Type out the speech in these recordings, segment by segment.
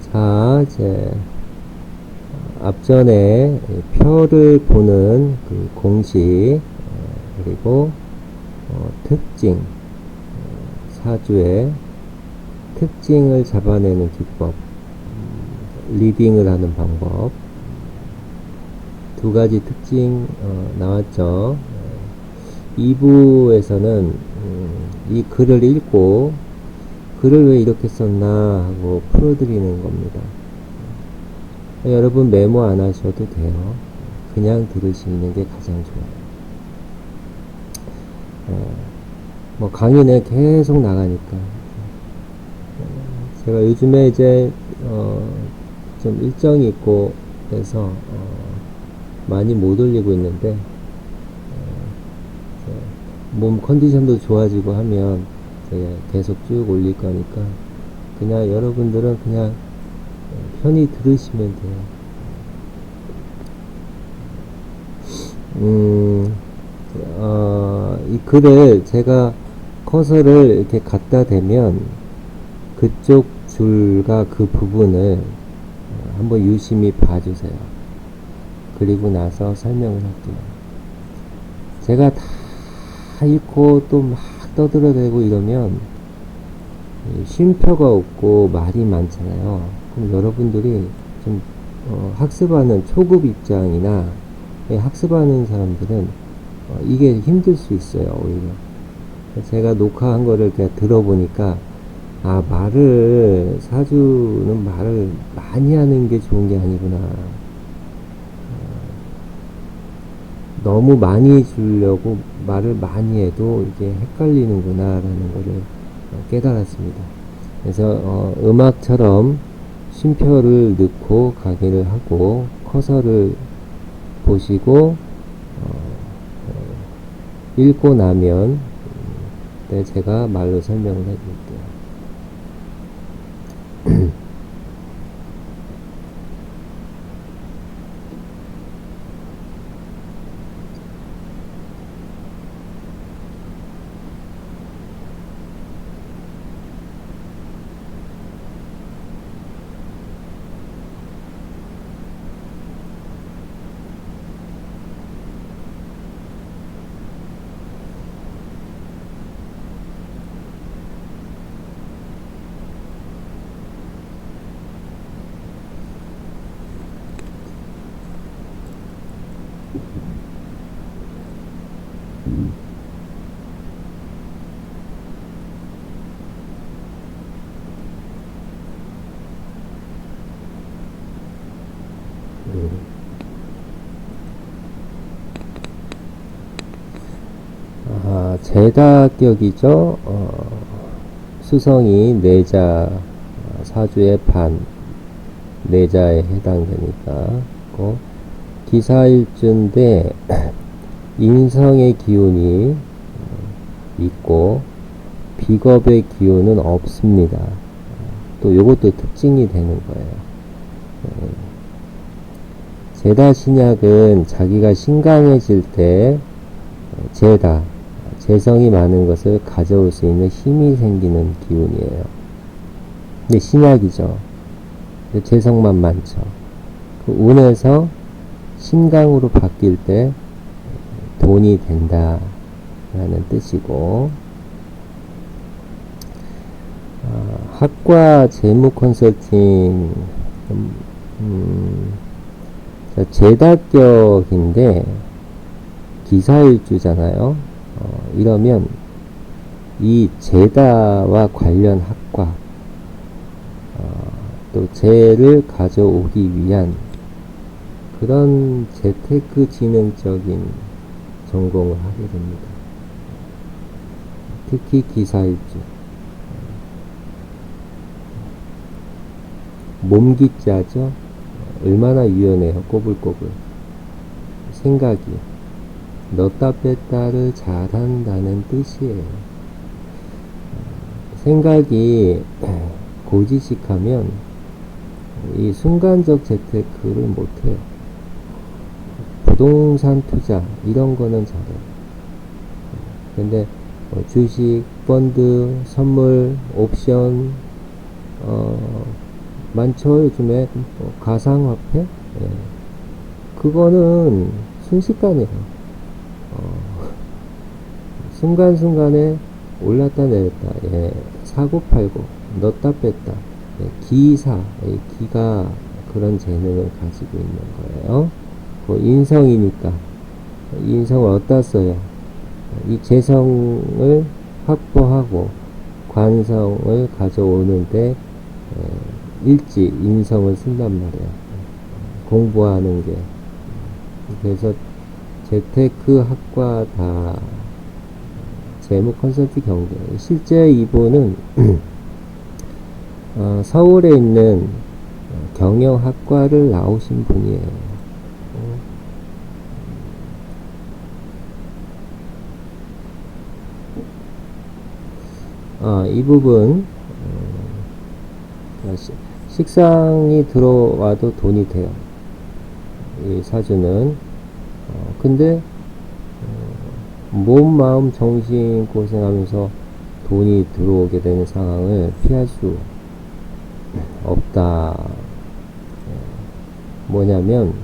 자, 이제 앞전에 표를 보는 그 공식 어, 그리고 어, 특징 어, 사주의 특징을 잡아내는 기법 음, 리딩을 하는 방법 두 가지 특징 어, 나왔죠. 2부에서는 음, 이 글을 읽고 글을 왜 이렇게 썼나 하고 풀어드리는 겁니다. 여러분 메모 안 하셔도 돼요. 그냥 들으시는 게 가장 좋아요. 어, 뭐 강의는 계속 나가니까. 제가 요즘에 이제 어, 좀 일정이 있고 해서 어, 많이 못 올리고 있는데 어, 몸 컨디션도 좋아지고 하면 계속 쭉 올릴 거니까 그냥 여러분들은 그냥 편히 들으시면 돼요. 음, 어, 이 글을 제가 커서를 이렇게 갖다 대면 그쪽 줄과 그 부분을 한번 유심히 봐주세요. 그리고 나서 설명을 할게요. 제가 다 읽고 또막 떠들어대고 이러면 쉼표가 없고 말이 많잖아요. 그럼 여러분들이 좀 어, 학습하는 초급 입장이나 예, 학습하는 사람들은 어, 이게 힘들 수 있어요. 오히려 제가 녹화한 거를 이렇게 들어보니까 아 말을 사주는 말을 많이 하는 게 좋은 게 아니구나. 너무 많이 주려고 말을 많이 해도 이게 헷갈리는구나 라는 것을 깨달았습니다. 그래서 어, 음악처럼 쉼표를 넣고 가기를 하고 커서를 보시고 어, 어, 읽고 나면 네, 제가 말로 설명을 해드릴게요. 아, 제다격이죠. 어, 수성이 내자 어, 사주의 반 내자에 해당되니까 고 기사일주인데 인성의 기운이 어, 있고 비겁의 기운은 없습니다. 또 요것도 특징이 되는 거예요. 어, 제다 신약은 자기가 신강해질 때 제다 재성이 많은 것을 가져올 수 있는 힘이 생기는 기운이에요. 근데 신약이죠. 재성만 많죠. 그 운에서 신강으로 바뀔 때 돈이 된다. 라는 뜻이고, 어, 학과 재무 컨설팅, 음, 음, 제다격인데, 기사일주잖아요. 어, 이러면 이 제다와 관련 학과 어, 또 재를 가져오기 위한 그런 재테크 지능적인 전공을 하게 됩니다. 특히 기사일주 몸기자죠. 얼마나 유연해요. 꼬불꼬불 생각이 넣다 뺐다를 잘한다는 뜻이에요. 생각이 고지식하면 이 순간적 재테크를 못해요. 부동산 투자 이런 거는 잘해요. 근데 뭐 주식, 펀드, 선물, 옵션, 어, 많죠, 요즘에. 뭐 가상화폐? 예. 그거는 순식간이에요. 어, 순간순간에 올랐다 내렸다. 예. 사고 팔고, 넣었다 뺐다. 예. 기사, 예. 기가 그런 재능을 가지고 있는 거예요. 그 인성이니까. 인성을 어디다 써요? 이 재성을 확보하고 관성을 가져오는데 에, 일지 인성을 쓴단 말이야. 공부하는 게. 그래서 재테크 학과 다 재무 컨설팅 경제. 실제 이분은 어, 서울에 있는 경영학과를 나오신 분이에요. 어, 아, 이 부분, 식상이 들어와도 돈이 돼요. 이 사주는. 어, 근데, 어, 몸, 마음, 정신 고생하면서 돈이 들어오게 되는 상황을 피할 수 없다. 예. 뭐냐면,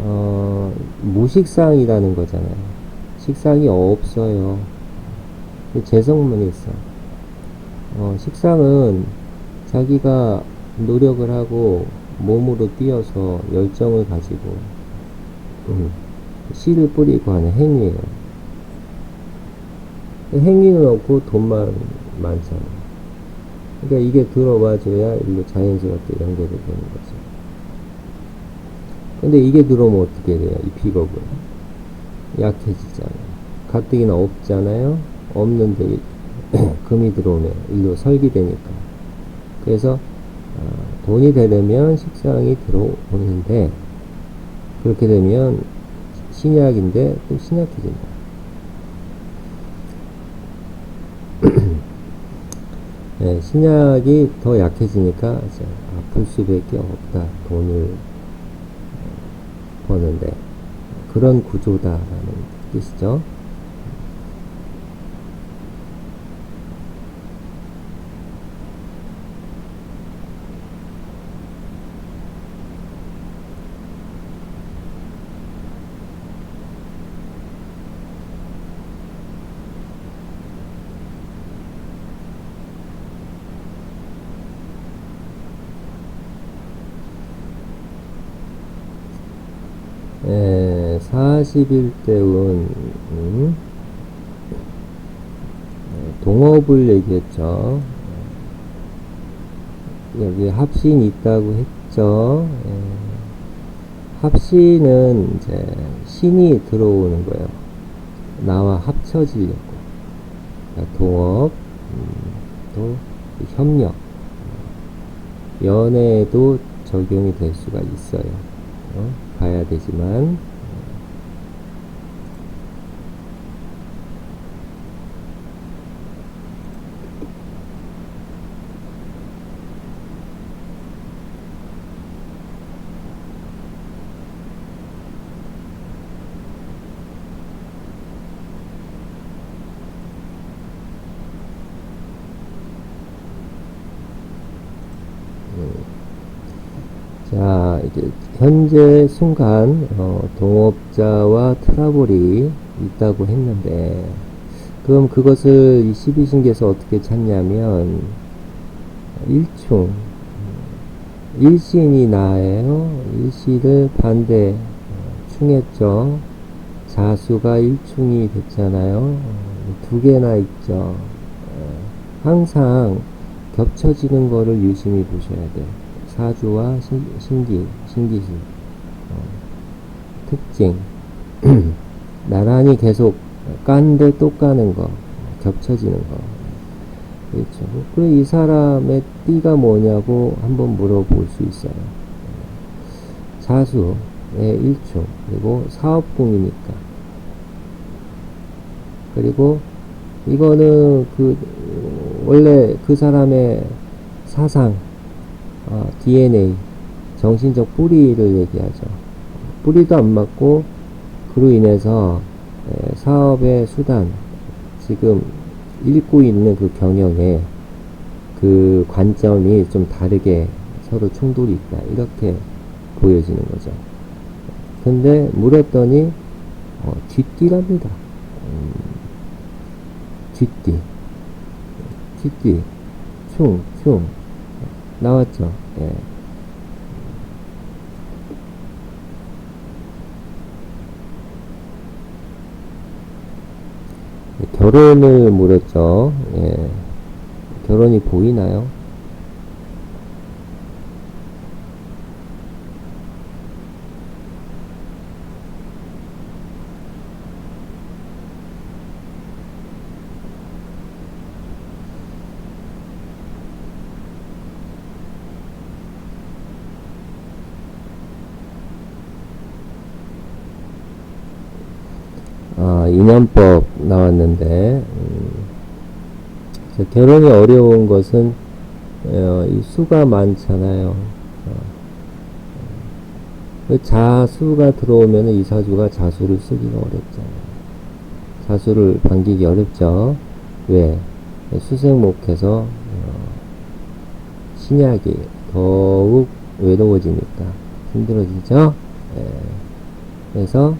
어, 무식상이라는 거잖아요. 식상이 없어요. 그 재성만 있어. 어, 식상은 자기가 노력을 하고 몸으로 뛰어서 열정을 가지고 음, 씨를 뿌리고 하는 행위예요. 행위는 없고 돈만 많잖아. 그러니까 이게 들어와줘야 일로 자연스럽게 연결이 되는 거죠. 근데 이게 들어오면 어떻게 돼요? 이 비겁은 약해지잖아요. 가뜩이나 없잖아요. 없는데 금이 들어오면 일로 설기되니까. 그래서 어, 돈이 되려면 식상이 들어오는데 그렇게 되면 신약인데 또 신약해진다. 네, 신약이 더 약해지니까 아플 수밖에 없다. 돈을 어, 버는데 그런 구조다라는 뜻이죠. 예, 41대 운, 음, 예, 동업을 얘기했죠. 예, 여기 합신이 있다고 했죠. 예, 합신은 이제 신이 들어오는 거예요. 나와 합쳐지려고. 그러니까 동업, 음, 또 협력, 연애에도 적용이 될 수가 있어요. 어? 봐야 되지만 자, 이제 현재 순간 어, 동업자와 트러블이 있다고 했는데 그럼 그것을 이 12신기에서 어떻게 찾냐면 일충 일신이 나예요. 일시를 반대 어, 충했죠. 자수가 일충이 됐잖아요. 어, 두 개나 있죠. 어, 항상 겹쳐지는 거를 유심히 보셔야 돼요. 사주와 신, 신기, 신기시 어, 특징 나란히 계속 깐데 또 까는 거 겹쳐지는 거 그렇죠. 그리고 이 사람의 띠가 뭐냐고 한번 물어볼 수 있어요. 사수의 일충 그리고 사업궁이니까 그리고 이거는 그 원래 그 사람의 사상 어, DNA, 정신적 뿌리를 얘기하죠. 뿌리도 안 맞고, 그로 인해서 에, 사업의 수단, 지금 읽고 있는 그 경영에 그 관점이 좀 다르게 서로 충돌이 있다. 이렇게 보여지는 거죠. 근데 물었더니, 어, 쥐띠랍니다. 음, 쥐띠. 쥐띠. 충, 충. 나왔죠. 예. 결혼을 물었죠. 예. 결혼이 보이나요? 아, 인연법 나왔는데, 음, 결혼이 어려운 것은, 어, 이 수가 많잖아요. 어, 그 자수가 들어오면 이사주가 자수를 쓰기가 어렵잖아요. 자수를 반기기 어렵죠. 왜? 수생목해서, 어, 신약이 더욱 외로워지니까 힘들어지죠. 예. 그래서,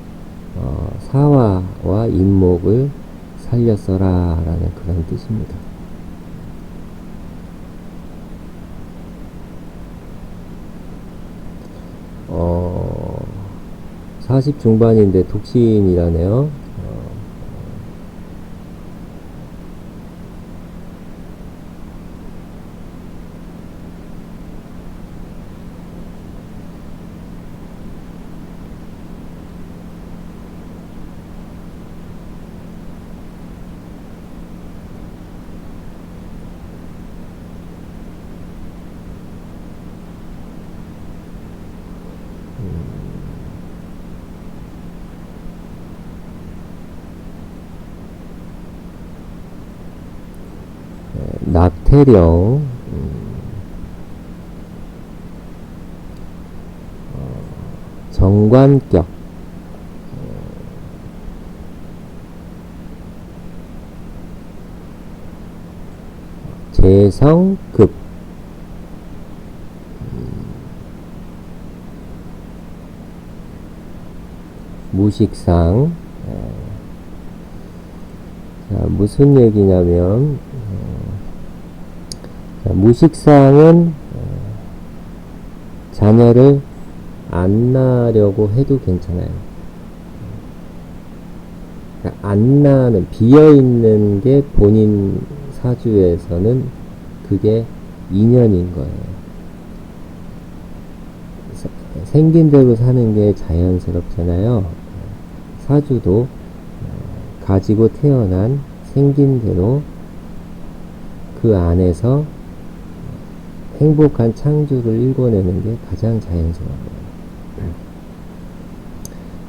어, 사화와 인목을 살렸어라 라는 그런 뜻입니다. 어, 40 중반인데 독신이라네요. 어, 낙 태령, 음, 어, 정관격, 어, 재성급, 음, 무식상, 어, 자, 무슨 얘기냐면, 자, 무식상은 어, 자녀를 안 낳으려고 해도 괜찮아요. 그러니까 안 낳는 비어 있는 게 본인 사주에서는 그게 인연인 거예요. 사- 생긴 대로 사는 게 자연스럽잖아요. 사주도 어, 가지고 태어난 생긴 대로 그 안에서 행복한 창조를 일궈내는 게 가장 자연스러워요.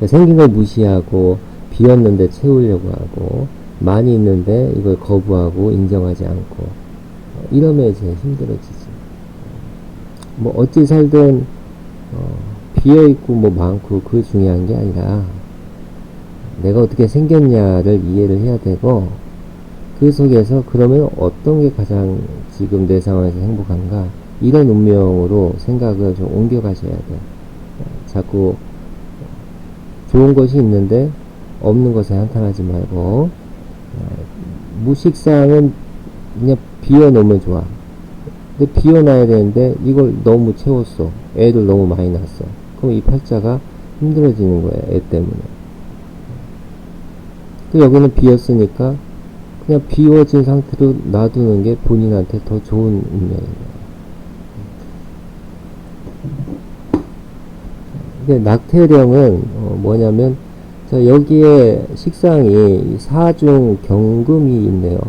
생긴 걸 무시하고 비었는데 채우려고 하고 많이 있는데 이걸 거부하고 인정하지 않고 어, 이러면 이제 힘들어지지. 뭐 어찌 살든 어, 비어 있고 뭐 많고 그 중요한 게 아니라 내가 어떻게 생겼냐를 이해를 해야 되고 그 속에서 그러면 어떤 게 가장 지금 내 상황에서 행복한가 이런 운명으로 생각을 좀 옮겨가셔야 돼. 자꾸 좋은 것이 있는데 없는 것에 한탄하지 말고 어, 무식상은 그냥 비워놓으면 좋아. 근데 비워놔야 되는데 이걸 너무 채웠어. 애들 너무 많이 낳았어. 그럼 이 팔자가 힘들어지는 거야. 애 때문에. 또 여기는 비었으니까 그냥 비워진 상태로 놔두는 게 본인한테 더 좋은 운명이에요. 근데 낙태령은 어, 뭐냐면 자 여기에 식상이 사중 경금이 있네요.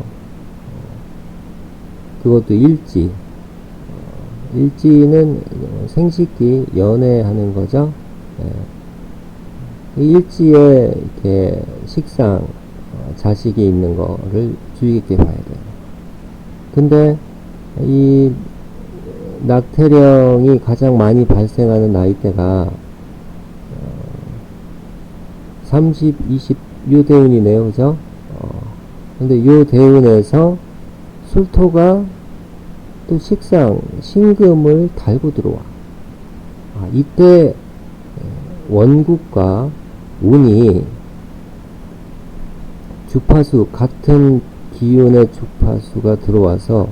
그것도 일지. 어, 일지는 어, 생식기 연애하는 거죠. 예. 이 일지에 이렇게 식상 어, 자식이 있는 거를 주의 깊게 봐야 돼요. 근데 이 낙태령이 가장 많이 발생하는 나이대가 30, 20, 요 대운이네요. 그죠? 어, 근데 요 대운에서 술토가 또 식상, 신금을 달고 들어와. 아, 이때 원국과 운이 주파수, 같은 기운의 주파수가 들어와서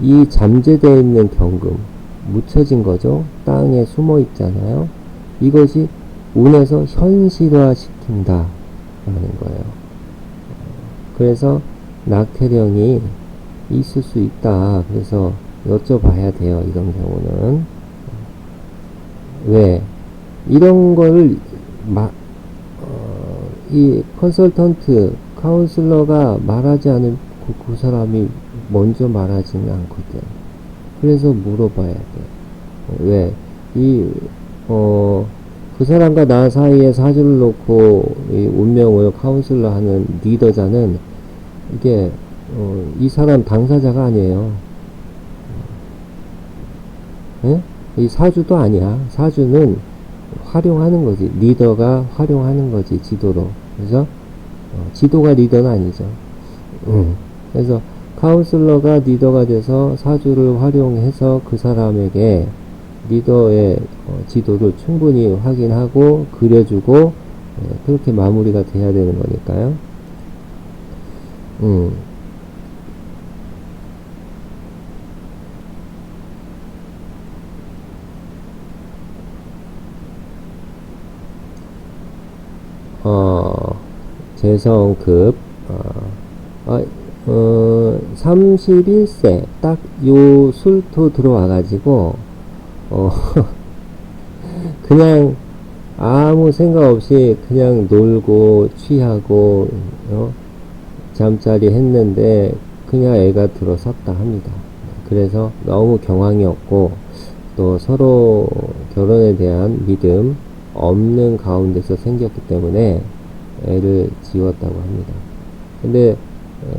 이 잠재되어 있는 경금, 묻혀진 거죠. 땅에 숨어 있잖아요. 이것이 운에서 현실화 시킨다. 라는 거예요. 그래서 낙태령이 있을 수 있다. 그래서 여쭤봐야 돼요. 이런 경우는. 왜? 이런 거를 마, 어, 이 컨설턴트, 카운슬러가 말하지 않은 그, 그 사람이 먼저 말하지는 않거든. 그래서 물어봐야 돼. 왜? 이, 어, 그 사람과 나 사이에 사주를 놓고 이 운명을 카운슬러 하는 리더자는 이게, 어, 이 사람 당사자가 아니에요. 예? 이 사주도 아니야. 사주는 활용하는 거지. 리더가 활용하는 거지, 지도로. 그죠? 어, 지도가 리더는 아니죠. 음. 그래서 카운슬러가 리더가 돼서 사주를 활용해서 그 사람에게 리더의 어, 지도를 충분히 확인하고 그려주고 예, 그렇게 마무리가 돼야 되는 거니까요. 음. 어, 재성급, 어, 어, 어, 31세, 딱 요 술토 들어와가지고, 어, 그냥 아무 생각 없이 그냥 놀고, 취하고, 어, 잠자리 했는데, 그냥 애가 들어섰다 합니다. 그래서 너무 경황이 없고, 또 서로 결혼에 대한 믿음, 없는 가운데서 생겼기 때문에 애를 지웠다고 합니다. 근데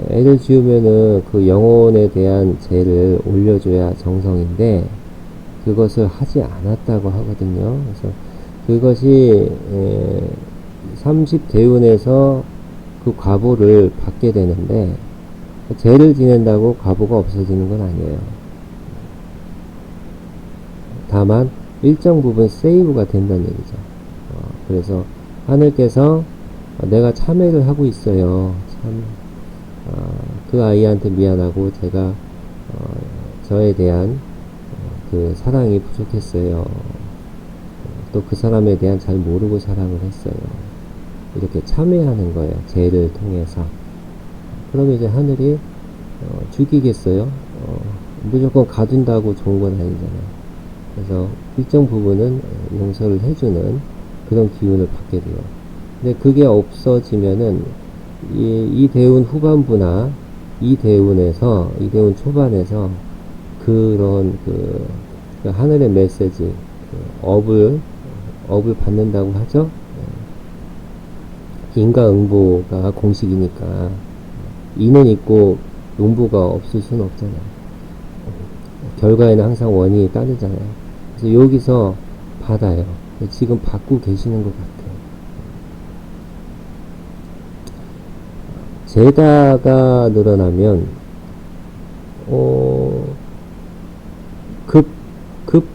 애를 지우면은 그 영혼에 대한 죄를 올려줘야 정성인데 그것을 하지 않았다고 하거든요. 그래서 그것이 30대운에서 그 과보를 받게 되는데 죄를 지낸다고 과보가 없어지는 건 아니에요. 다만 일정 부분 세이브가 된다는 얘기죠. 어, 그래서 하늘께서 내가 참회를 하고 있어요. 참, 어, 그 아이한테 미안하고 제가 어, 저에 대한 어, 그 사랑이 부족했어요. 또 그 사람에 대한 잘 모르고 사랑을 했어요. 이렇게 참회하는 거예요. 죄를 통해서. 그러면 이제 하늘이 어, 죽이겠어요? 어, 무조건 가둔다고 좋은 건 아니잖아요. 그래서 일정 부분은 용서를 해주는 그런 기운을 받게 돼요. 근데 그게 없어지면은 이, 이 대운 후반부나 이 대운에서 이 대운 초반에서 그런 그, 그 하늘의 메시지 그 업을 업을 받는다고 하죠. 인과응보가 공식이니까 이는 있고 응보가 없을 수는 없잖아요. 결과에는 항상 원인이 따르잖아요. 그래서 여기서 받아요. 지금 받고 계시는 것 같아요. 제다가 늘어나면 어, 급,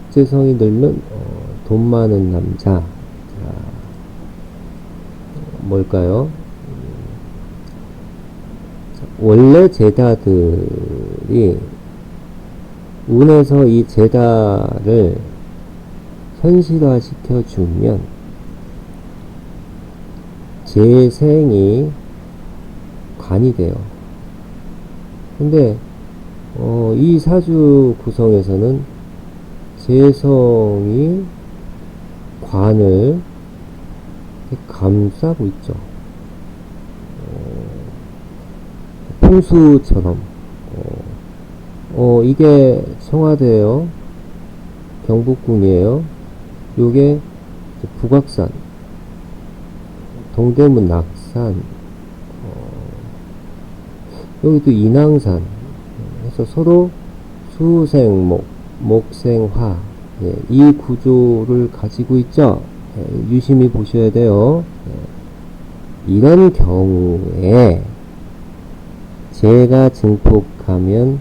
급재성이 늘면 어, 돈 많은 남자 자, 뭘까요? 원래 제다들이 운에서 이 제다를 현실화 시켜주면 재생이 관이 돼요. 근데 어, 이 사주 구성에서는 재성이 관을 감싸고 있죠. 어, 풍수처럼 어, 어, 이게 청와대예요. 경복궁이에요. 요게 북악산, 동대문 낙산, 어, 여기도 인왕산 해서 서로 수생목, 목생화 예, 이 구조를 가지고 있죠. 예, 유심히 보셔야 돼요. 예, 이런 경우에 제가 증폭하면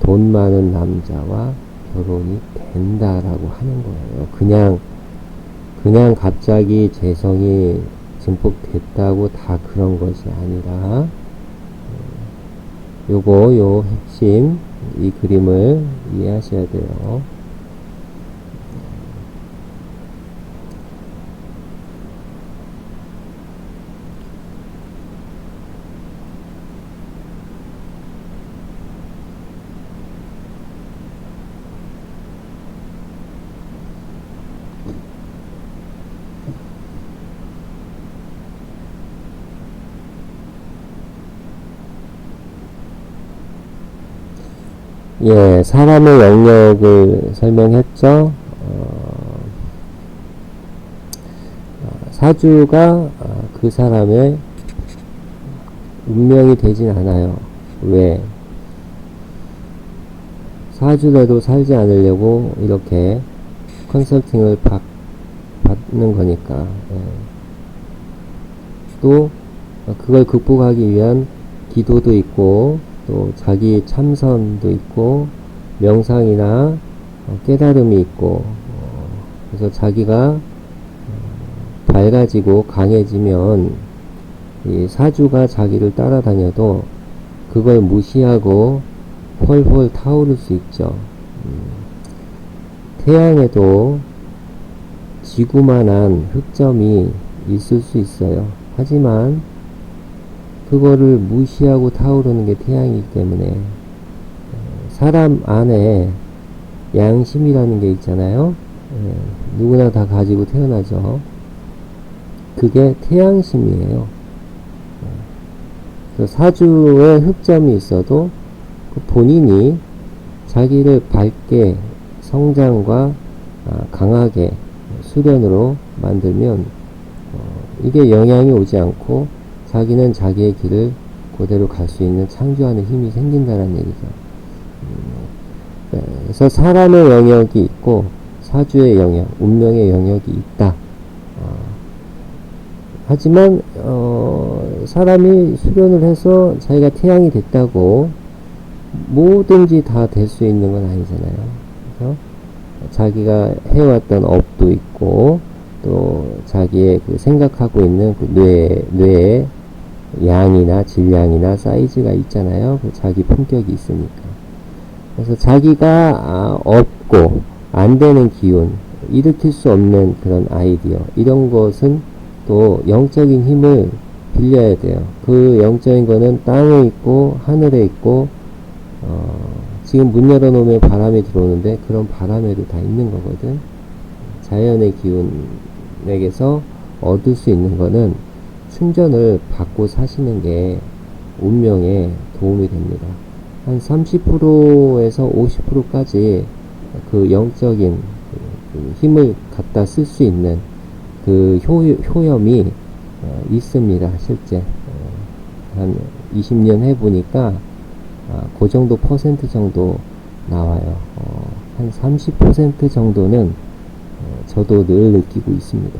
돈 많은 남자와 결혼이 된다라고 하는 거예요. 그냥 그냥 갑자기 재성이 증폭됐다고 다 그런 것이 아니라 음, 요거 요 핵심 이 그림을 이해하셔야 돼요. 예, 사람의 영역을 설명했죠. 어, 어, 사주가 어, 그 사람의 운명이 되진 않아요. 왜? 사주대로 살지 않으려고 이렇게 컨설팅을 받, 받는 거니까. 예. 또 그걸 극복하기 위한 기도도 있고 또 자기 참선도 있고 명상이나 어, 깨달음이 있고 어, 그래서 자기가 어, 밝아지고 강해지면 이 사주가 자기를 따라다녀도 그걸 무시하고 펄펄 타오를 수 있죠. 음, 태양에도 지구만한 흑점이 있을 수 있어요. 하지만 그거를 무시하고 타오르는 게 태양이기 때문에 어, 사람 안에 양심이라는 게 있잖아요. 예, 누구나 다 가지고 태어나죠. 그게 태양심이에요. 예, 사주에 흑점이 있어도 그 본인이 자기를 밝게 성장과 아, 강하게 수련으로 만들면 어, 이게 영향이 오지 않고 자기는 자기의 길을 그대로 갈 수 있는 창조하는 힘이 생긴다는 얘기죠. 음, 네, 그래서 사람의 영역이 있고 사주의 영역, 운명의 영역이 있다. 어, 하지만 어, 사람이 수련을 해서 자기가 태양이 됐다고 뭐든지 다 될 수 있는 건 아니잖아요. 그래서 자기가 해왔던 업도 있고 또 자기의 그 생각하고 있는 그 뇌, 뇌에 양이나 질량이나 사이즈가 있잖아요. 그 자기 품격이 있으니까. 그래서 자기가 아, 없고 안 되는 기운, 일으킬 수 없는 그런 아이디어, 이런 것은 또 영적인 힘을 빌려야 돼요. 그 영적인 거는 땅에 있고 하늘에 있고 어, 지금 문 열어놓으면 바람이 들어오는데 그런 바람에도 다 있는 거거든. 자연의 기운에게서 얻을 수 있는 거는 충전을 받고 사시는 게 운명에 도움이 됩니다. 한 30%에서 50%까지 그 영적인 그 힘을 갖다 쓸 수 있는 그 효, 효염이 어, 있습니다. 실제 어, 한 20년 해보니까 아, 그 정도 퍼센트 정도 나와요. 어, 한30% 정도는 저도 늘 느끼고 있습니다.